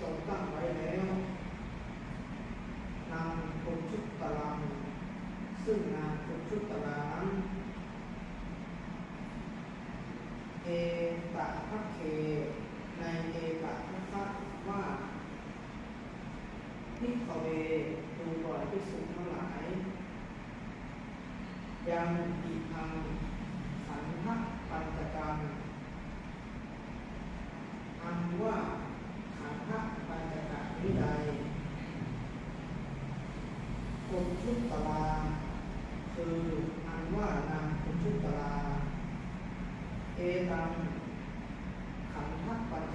ทรงตั้งไว้แล้วนางคนชุดตารางซึ่งนางคนชุดตารางนั้นเอตะพักเค ในเอตะพักคะว่าพิกเวดูบ่อยพิสุทั้งหลาย ยังอีพัง ใจคนชุดตลา คืออันว่านางคนชุดตลา เอตังขันทักปัญ